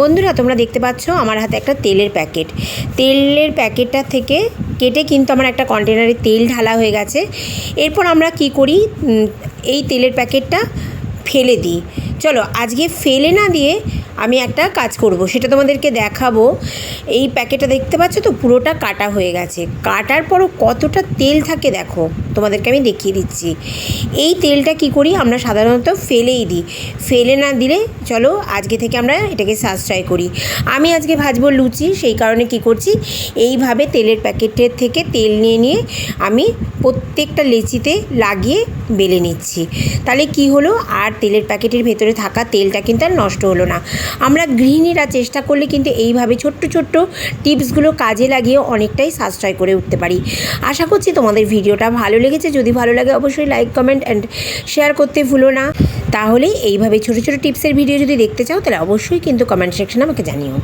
বন্ধুরা, তোমরা দেখতে পাচ্ছ আমার হাতে একটা তেলের প্যাকেট। তেলের প্যাকেটটা থেকে কেটে কিন্তু আমার একটা কন্টেনারে তেল ঢালা হয়ে গেছে। এরপর আমরা কি করি? এই তেলের প্যাকেটটা ফেলে দিই। চলো, আজকে ফেলে না দিয়ে আমি একটা কাজ করব, সেটা তোমাদেরকে দেখাবো। এই প্যাকেটটা দেখতে পাচ্ছ তো? পুরোটা কাটা হয়ে গেছে। কাটার পরও কতটা তেল থাকে দেখো, তোমাদেরকে আমি দেখিয়ে দিচ্ছি। এই তেলটা কি করি? আমরা সাধারণত ফেলেই দিই। ফেলে না দিলে, চলো আজকে থেকে আমরা এটাকে সাশ্রয় করি। আমি আজকে ভাজবো লুচি, সেই কারণে কি করছি? এইভাবে তেলের প্যাকেটের থেকে তেল নিয়ে নিয়ে আমি প্রত্যেকটা লেচিতে লাগিয়ে বেলে নিচ্ছি। তাহলে কি হলো? আর তেলের প্যাকেটের ভেতরে থাকা তেলটা কিন্তু আর নষ্ট হলো না। আমরা গৃহিণীরা চেষ্টা করলে কিন্তু এইভাবে ছোট্ট ছোট্ট টিপসগুলো কাজে লাগিয়ে অনেকটাই সাশ্রয় করে উঠতে পারি। আশা করছি তোমাদের ভিডিওটা ভালো লেগেছে। যদি ভালো লাগে অবশ্যই লাইক কমেন্ট অ্যান্ড শেয়ার করতে ভুলো না। তাহলে এইভাবে ছোটো ছোটো টিপসের ভিডিও যদি দেখতে চাও, তাহলে অবশ্যই কিন্তু কমেন্ট সেকশনে আমাকে জানিও।